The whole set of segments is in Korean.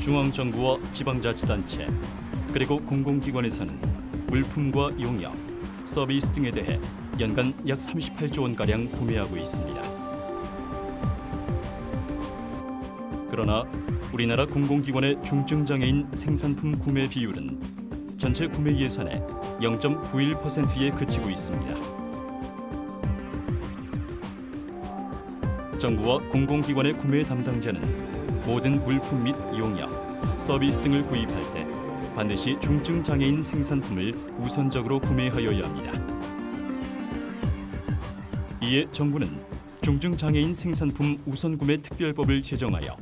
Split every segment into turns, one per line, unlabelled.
중앙정부와 지방자치단체 그리고 공공기관에서는 물품과 용역, 서비스 등에 대해 연간 약 38조 원가량 구매하고 있습니다. 그러나 우리나라 공공기관의 중증장애인 생산품 구매 비율은 전체 구매 예산의 0.91%에 그치고 있습니다. 정부와 공공기관의 구매 담당자는 모든 물품 및 용역, 서비스 등을 구입할 때 반드시 중증 장애인 생산품을 우선적으로 구매하여야 합니다. 이에 정부는 중증 장애인 생산품 우선 구매 특별법을 제정하여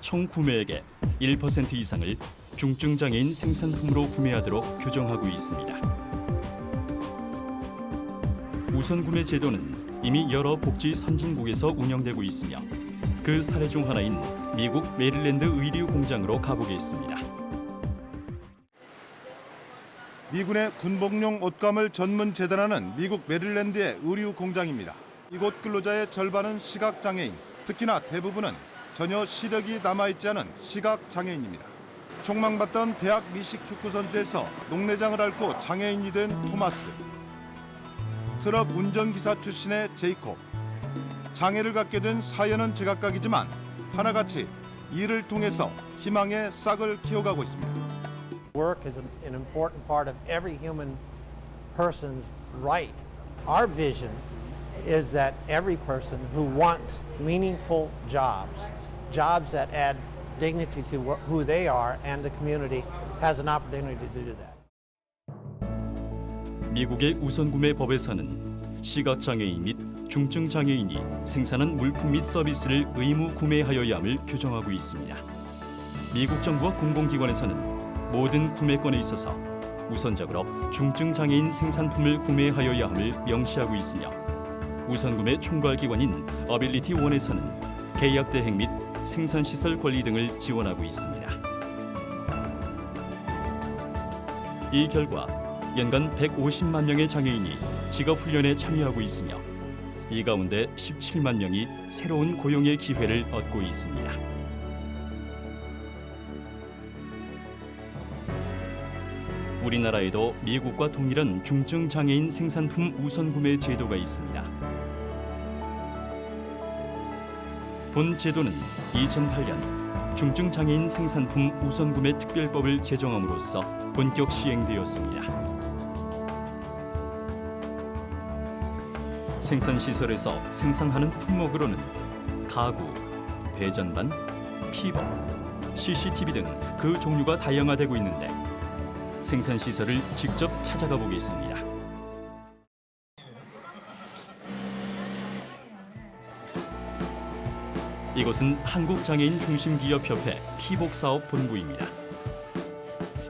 총 구매액의 1% 이상을 중증 장애인 생산품으로 구매하도록 규정하고 있습니다. 우선 구매 제도는 이미 여러 복지 선진국에서 운영되고 있으며 그 사례 중 하나인 미국 메릴랜드 의류 공장으로 가보겠습니다.
미군의 군복용 옷감을 전문 재단하는 미국 메릴랜드의 의류 공장입니다. 이곳 근로자의 절반은 시각 장애인, 특히나 대부분은 전혀 시력이 남아있지 않은 시각 장애인입니다. 촉망받던 대학 미식 축구 선수에서 농내장을 앓고 장애인이 된 토마스, 트럭 운전기사 출신의 제이콥, 장애를 갖게 된 사연은 제각각이지만 하나같이 일을 통해서 희망의 싹을 키워가고 있습니다.
Work is an, an important part of every human person's right. Our vision is that every person who wants meaningful jobs, jobs that add dignity to wh- who they are and the community, has an opportunity to do that.
미국의 우선 구매 법에서는 시각 장애인 및 중증 장애인이 생산한 물품 및 서비스를 의무 구매하여야 함을 규정하고 있습니다. 미국 정부와 공공기관에서는 모든 구매권에 있어서 우선적으로 중증 장애인 생산품을 구매하여야 함을 명시하고 있으며 우선 구매 총괄 기관인 어빌리티 원에서는 계약 대행 및 생산 시설 관리 등을 지원하고 있습니다. 이 결과 연간 150만 명의 장애인이 직업 훈련에 참여하고 있으며 이 가운데 17만 명이 새로운 고용의 기회를 얻고 있습니다. 우리나라에도 미국과 동일한 중증 장애인 생산품 우선 구매 제도가 있습니다. 본 제도는 2008년 중증 장애인 생산품 우선 구매 특별법을 제정함으로써 본격 시행되었습니다. 생산 시설에서 생산하는 품목으로는 가구, 배전반, 피복, CCTV 등 그 종류가 다양화되고 있는데 생산 시설을 직접 찾아가 보겠습니다. 이곳은 한국장애인 중심기업협회 피복사업 본부입니다.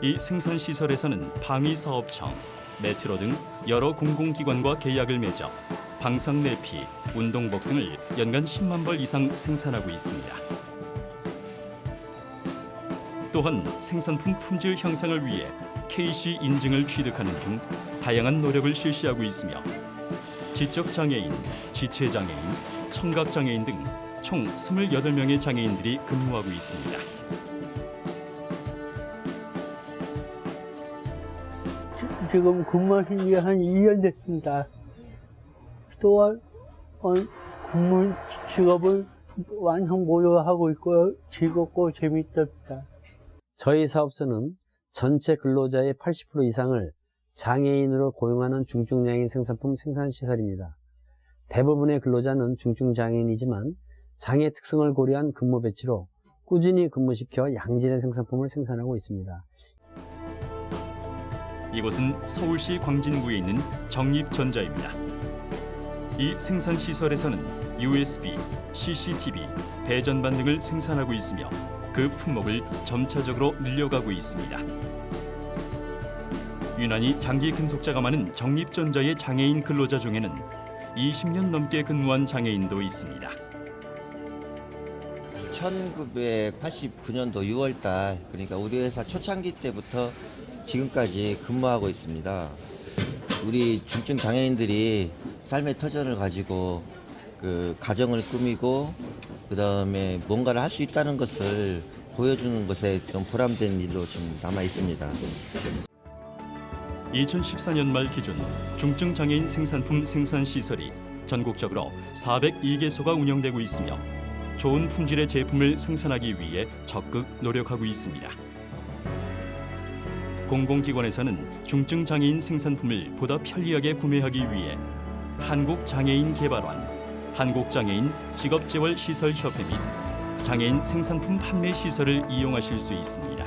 이 생산 시설에서는 방위사업청, 메트로 등 여러 공공기관과 계약을 맺어 방상 내피, 운동복 등을 연간 10만 벌 이상 생산하고 있습니다. 또한 생산품 품질 향상을 위해 KC 인증을 취득하는 등 다양한 노력을 실시하고 있으며 지적 장애인, 지체 장애인, 청각 장애인 등 총 28명의 장애인들이 근무하고 있습니다.
지금 근무하신 지 한 2년 됐습니다. 또한 어, 근무 직업을 완성 모두 하고 있고요. 즐겁고 재밌습니다.
저희 사업소는 전체 근로자의 80% 이상을 장애인으로 고용하는 중증장애인 생산품 생산시설입니다. 대부분의 근로자는 중증장애인이지만 장애 특성을 고려한 근무 배치로 꾸준히 근무시켜 양질의 생산품을 생산하고 있습니다.
이곳은 서울시 광진구에 있는 정립전자입니다. 이 생산 시설에서는 USB, CCTV, 배전반 등을 생산하고 있으며 그 품목을 점차적으로 늘려가고 있습니다. 유난히 장기 근속자가 많은 정립전자의 장애인 근로자 중에는 20년 넘게 근무한 장애인도 있습니다.
1989년도 6월달 그러니까 우리 회사 초창기 때부터 지금까지 근무하고 있습니다. 우리 중증 장애인들이 삶의 터전을 가지고 그 가정을 꾸미고 그 다음에 뭔가를 할 수 있다는 것을 보여주는 것에 좀 보람된 일로 좀 남아 있습니다.
2014년 말 기준 중증 장애인 생산품 생산 시설이 전국적으로 402개소가 운영되고 있으며 좋은 품질의 제품을 생산하기 위해 적극 노력하고 있습니다. 공공기관에서는 중증 장애인 생산품을 보다 편리하게 구매하기 위해 한국장애인 개발원, 한국장애인 직업재활시설협회 및 장애인 생산품 판매 시설을 이용하실 수 있습니다.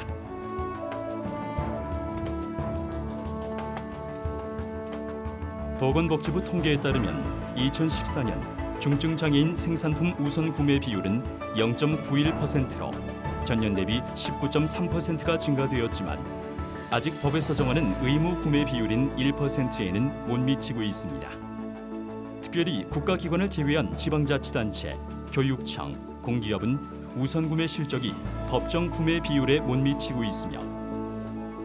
보건복지부 통계에 따르면 2014년 중증 장애인 생산품 우선 구매 비율은 0.91%로 전년 대비 19.3%가 증가되었지만 아직 법에서 정하는 의무 구매 비율인 1%에는 못 미치고 있습니다. 특별히 국가기관을 제외한 지방자치단체, 교육청, 공기업은 우선 구매 실적이 법정 구매 비율에 못 미치고 있으며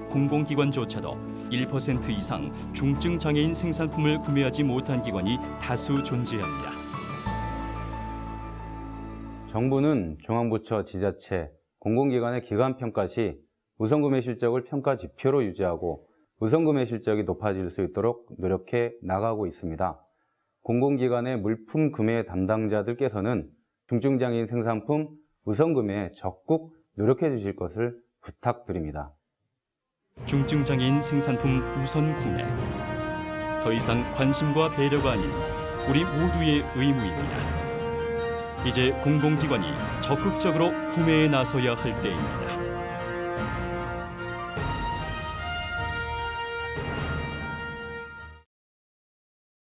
공공기관조차도 1% 이상 중증 장애인 생산품을 구매하지 못한 기관이 다수 존재합니다.
정부는 중앙부처, 지자체, 공공기관의 기관 평가 시 우선구매 실적을 평가 지표로 유지하고 우선구매 실적이 높아질 수 있도록 노력해 나가고 있습니다. 공공기관의 물품 구매 담당자들께서는 중증장애인 생산품 우선구매에 적극 노력해 주실 것을 부탁드립니다.
중증 장애인 생산품 우선 구매. 더 이상 관심과 배려가 아닌 우리 모두의 의무입니다. 이제 공공기관이 적극적으로 구매에 나서야 할 때입니다.